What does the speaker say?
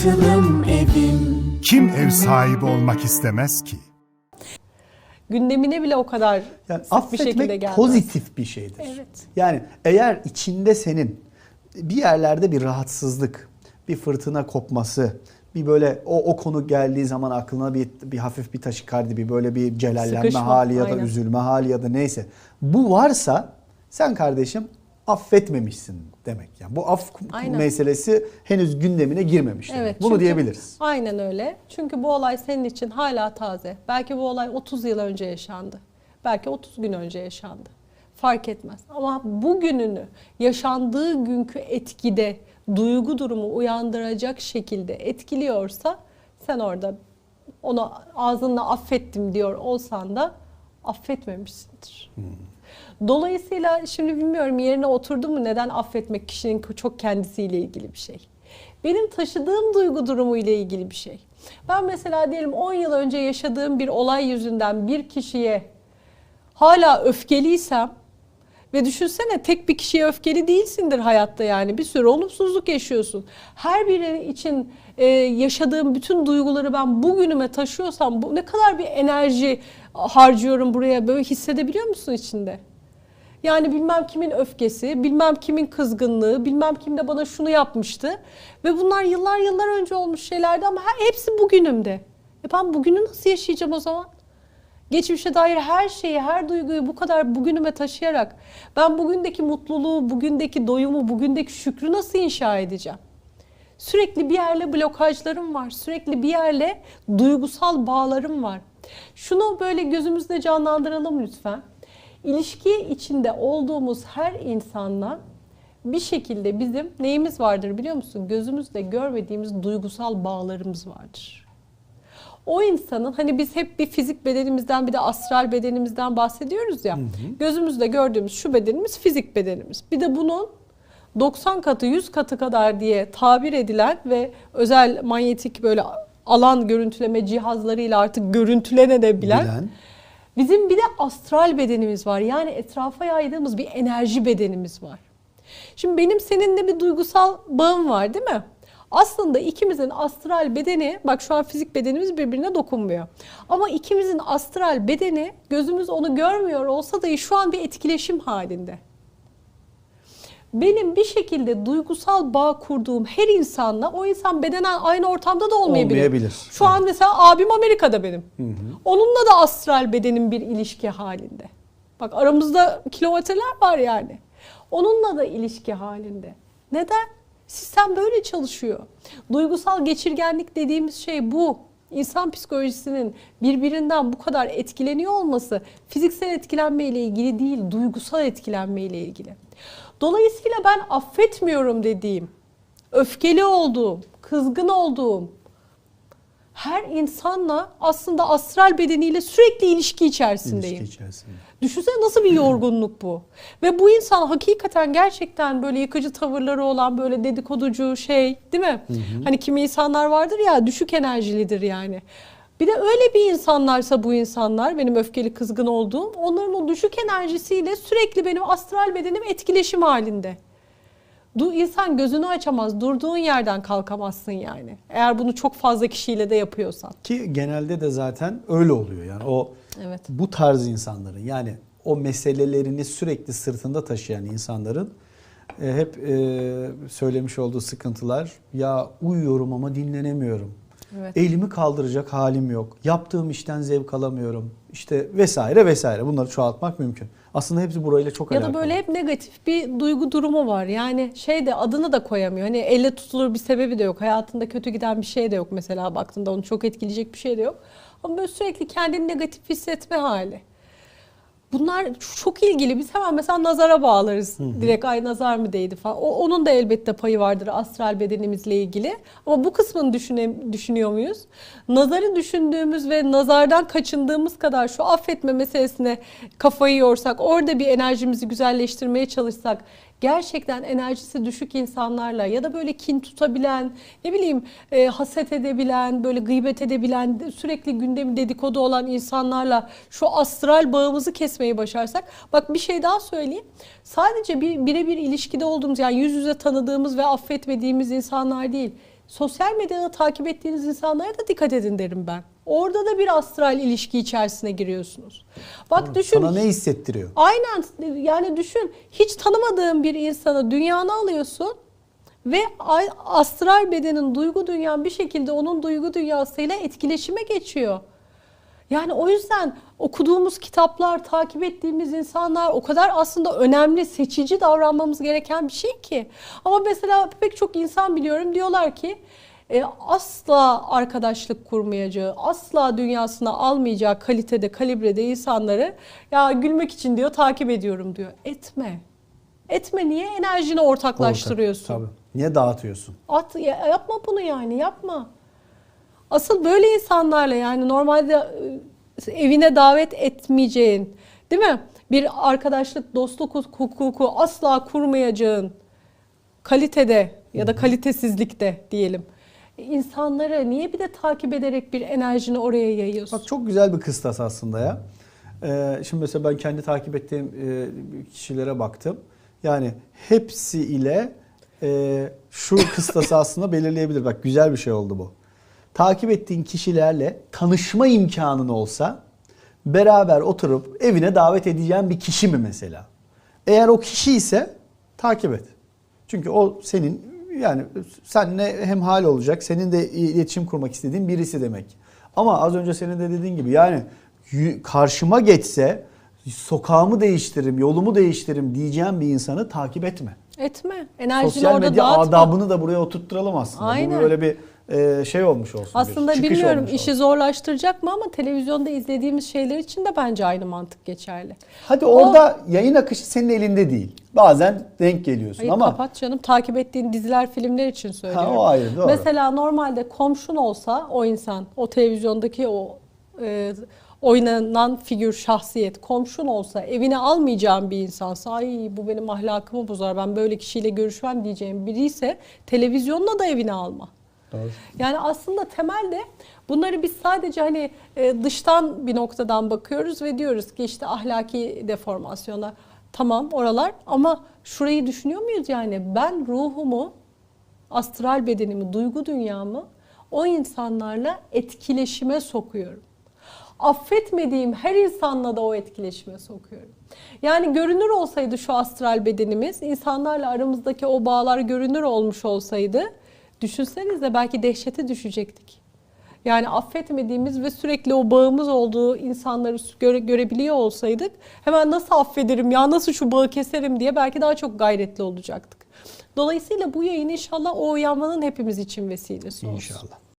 Atılım evim Kim ev sahibi olmak istemez ki? Gündemine bile o kadar Yani sık bir şekilde gelmez. pozitif bir şeydir. Evet. Yani eğer içinde senin bir yerlerde bir rahatsızlık, bir fırtına kopması, bir böyle o o konu geldiği zaman aklına bir bir hafif bir taşikardi, bir böyle bir celallenme Sıkışma, hali ya da aynen. üzülme hali ya da neyse. Bu varsa sen kardeşim affetmemişsin demek. Yani bu af Aynen. meselesi henüz gündemine girmemiş. demek. Evet. Bunu çünkü- diyebiliriz. Aynen öyle. Çünkü bu olay senin için hala taze. Belki bu olay 30 yıl önce yaşandı. Belki 30 gün önce yaşandı. Fark etmez. Ama bugününü yaşandığı günkü etkide duygu durumu uyandıracak şekilde etkiliyorsa sen orada onu ağzınla affettim diyor olsan da affetmemişsindir. Dolayısıyla şimdi bilmiyorum yerine oturdu mu neden affetmek kişinin çok kendisiyle ilgili bir şey. Benim taşıdığım duygu durumu ile ilgili bir şey. Ben mesela diyelim 10 yıl önce yaşadığım bir olay yüzünden bir kişiye hala öfkeliysem ve düşünsene tek bir kişiye öfkeli değilsindir hayatta yani. Bir sürü olumsuzluk yaşıyorsun. Her biri için e, yaşadığım bütün duyguları ben bugünüme taşıyorsam bu ne kadar bir enerji harcıyorum buraya böyle hissedebiliyor musun içinde? Yani bilmem kimin öfkesi, bilmem kimin kızgınlığı, bilmem kim de bana şunu yapmıştı. Ve bunlar yıllar yıllar önce olmuş şeylerdi ama hepsi bugünümde. E ben bugünü nasıl yaşayacağım o zaman? Geçmişe dair her şeyi, her duyguyu bu kadar bugünüme taşıyarak ben bugündeki mutluluğu, bugündeki doyumu, bugündeki şükrü nasıl inşa edeceğim? Sürekli bir yerle blokajlarım var. Sürekli bir yerle duygusal bağlarım var. Şunu böyle gözümüzde canlandıralım lütfen. İlişki içinde olduğumuz her insanla bir şekilde bizim neyimiz vardır biliyor musun? Gözümüzde görmediğimiz duygusal bağlarımız vardır. O insanın hani biz hep bir fizik bedenimizden bir de astral bedenimizden bahsediyoruz ya. Gözümüzde gördüğümüz şu bedenimiz fizik bedenimiz. Bir de bunun 90 katı 100 katı kadar diye tabir edilen ve özel manyetik böyle alan görüntüleme cihazlarıyla artık görüntülenebilen Bilen. Bizim bir de astral bedenimiz var. Yani etrafa yaydığımız bir enerji bedenimiz var. Şimdi benim seninle bir duygusal bağım var değil mi? Aslında ikimizin astral bedeni, bak şu an fizik bedenimiz birbirine dokunmuyor. Ama ikimizin astral bedeni, gözümüz onu görmüyor olsa da şu an bir etkileşim halinde. Benim bir şekilde duygusal bağ kurduğum her insanla o insan bedenen aynı ortamda da olmayabilir. Olmayabilir. Şu an mesela abim Amerika'da benim. Onunla da astral bedenin bir ilişki halinde. Bak aramızda kilometreler var yani. Onunla da ilişki halinde. Neden? Sistem böyle çalışıyor. Duygusal geçirgenlik dediğimiz şey bu. İnsan psikolojisinin birbirinden bu kadar etkileniyor olması fiziksel etkilenme ile ilgili değil, duygusal etkilenme ile ilgili. Dolayısıyla ben affetmiyorum dediğim, öfkeli olduğum, kızgın olduğum her insanla aslında astral bedeniyle sürekli ilişki içerisindeyim. İlişki içerisinde. Düşünsene nasıl bir yorgunluk bu. Ve bu insan hakikaten gerçekten böyle yıkıcı tavırları olan böyle dedikoducu şey değil mi? Hani kimi insanlar vardır ya düşük enerjilidir yani. Bir de öyle bir insanlarsa bu insanlar benim öfkeli kızgın olduğum onların o düşük enerjisiyle sürekli benim astral bedenim etkileşim halinde. Du insan gözünü açamaz, durduğun yerden kalkamazsın yani. Eğer bunu çok fazla kişiyle de yapıyorsan. Ki genelde de zaten öyle oluyor. Yani o Evet. bu tarz insanların yani o meselelerini sürekli sırtında taşıyan insanların e, hep e, söylemiş olduğu sıkıntılar ya uyuyorum ama dinlenemiyorum. Evet. Elimi kaldıracak halim yok. Yaptığım işten zevk alamıyorum. İşte vesaire vesaire. Bunları çoğaltmak mümkün. Aslında hepsi burayla çok Ya alakalı. da böyle hep negatif bir duygu durumu var. Yani şey de adını da koyamıyor. Hani elle tutulur bir sebebi de yok. Hayatında kötü giden bir şey de yok mesela baktığında onu çok etkileyecek bir şey de yok. Ama böyle sürekli kendini negatif hissetme hali. Bunlar çok ilgili. Biz hemen mesela nazara bağlarız. Direkt ay nazar mı değdi falan. O, onun da elbette payı vardır astral bedenimizle ilgili. Ama bu kısmını düşüne, düşünüyor muyuz? Nazarı düşündüğümüz ve nazardan kaçındığımız kadar şu affetme meselesine kafayı yorsak, orada bir enerjimizi güzelleştirmeye çalışsak, gerçekten enerjisi düşük insanlarla ya da böyle kin tutabilen, ne bileyim e, haset edebilen, böyle gıybet edebilen, sürekli gündemi dedikodu olan insanlarla şu astral bağımızı kesmeyi başarsak. Bak bir şey daha söyleyeyim. Sadece bir birebir ilişkide olduğumuz yani yüz yüze tanıdığımız ve affetmediğimiz insanlar değil. Sosyal medyada takip ettiğiniz insanlara da dikkat edin derim ben. Orada da bir astral ilişki içerisine giriyorsunuz. Bak düşün. Sana ne hissettiriyor? Aynen yani düşün hiç tanımadığın bir insanı dünyana alıyorsun ve astral bedenin duygu dünyan bir şekilde onun duygu dünyasıyla etkileşime geçiyor. Yani o yüzden okuduğumuz kitaplar, takip ettiğimiz insanlar o kadar aslında önemli, seçici davranmamız gereken bir şey ki. Ama mesela pek çok insan biliyorum diyorlar ki e, asla arkadaşlık kurmayacağı, asla dünyasına almayacağı kalitede, kalibrede insanları ya gülmek için diyor takip ediyorum diyor. Etme. Etme niye enerjini ortaklaştırıyorsun? Tabii. Niye dağıtıyorsun? At ya- yapma bunu yani yapma. Asıl böyle insanlarla yani normalde e, evine davet etmeyeceğin, değil mi? Bir arkadaşlık, dostluk hukuku asla kurmayacağın kalitede ya da kalitesizlikte diyelim. İnsanları niye bir de takip ederek bir enerjini oraya yayıyorsun? Bak çok güzel bir kıstas aslında ya. Ee, şimdi mesela ben kendi takip ettiğim e, kişilere baktım. Yani hepsi ile e, şu kıstası aslında belirleyebilir. Bak güzel bir şey oldu bu. Takip ettiğin kişilerle tanışma imkanın olsa beraber oturup evine davet edeceğin bir kişi mi mesela? Eğer o kişi ise takip et. Çünkü o senin yani seninle hem hal olacak, senin de iletişim kurmak istediğin birisi demek. Ama az önce senin de dediğin gibi yani karşıma geçse sokağımı değiştiririm, yolumu değiştiririm diyeceğim bir insanı takip etme. Etme. Enerjini Sosyal orada medya dağıtma. adabını da buraya oturtturalım aslında. Aynen. Bu böyle bir e, şey olmuş olsun. bir Aslında çıkış bilmiyorum işi olsun. zorlaştıracak mı ama televizyonda izlediğimiz şeyler için de bence aynı mantık geçerli. Hadi O- orada yayın akışı senin elinde değil. Bazen denk geliyorsun Hayır ama kapat canım takip ettiğin diziler filmler için söylüyorum. o ayrı, doğru. Mesela normalde komşun olsa o insan o televizyondaki o e, oynanan figür şahsiyet komşun olsa evine almayacağım bir insansa ay bu benim ahlakımı bozar ben böyle kişiyle görüşmem diyeceğim biri ise televizyonla da evine alma. Doğru. Yani aslında temelde bunları biz sadece hani e, dıştan bir noktadan bakıyoruz ve diyoruz ki işte ahlaki deformasyonlar tamam oralar ama şurayı düşünüyor muyuz yani ben ruhumu, astral bedenimi, duygu dünyamı o insanlarla etkileşime sokuyorum. Affetmediğim her insanla da o etkileşime sokuyorum. Yani görünür olsaydı şu astral bedenimiz, insanlarla aramızdaki o bağlar görünür olmuş olsaydı, düşünsenize belki dehşete düşecektik. Yani affetmediğimiz ve sürekli o bağımız olduğu insanları göre, görebiliyor olsaydık, hemen nasıl affederim ya, nasıl şu bağı keserim diye belki daha çok gayretli olacaktık. Dolayısıyla bu yayın inşallah o uyanmanın hepimiz için vesilesi olsun. inşallah.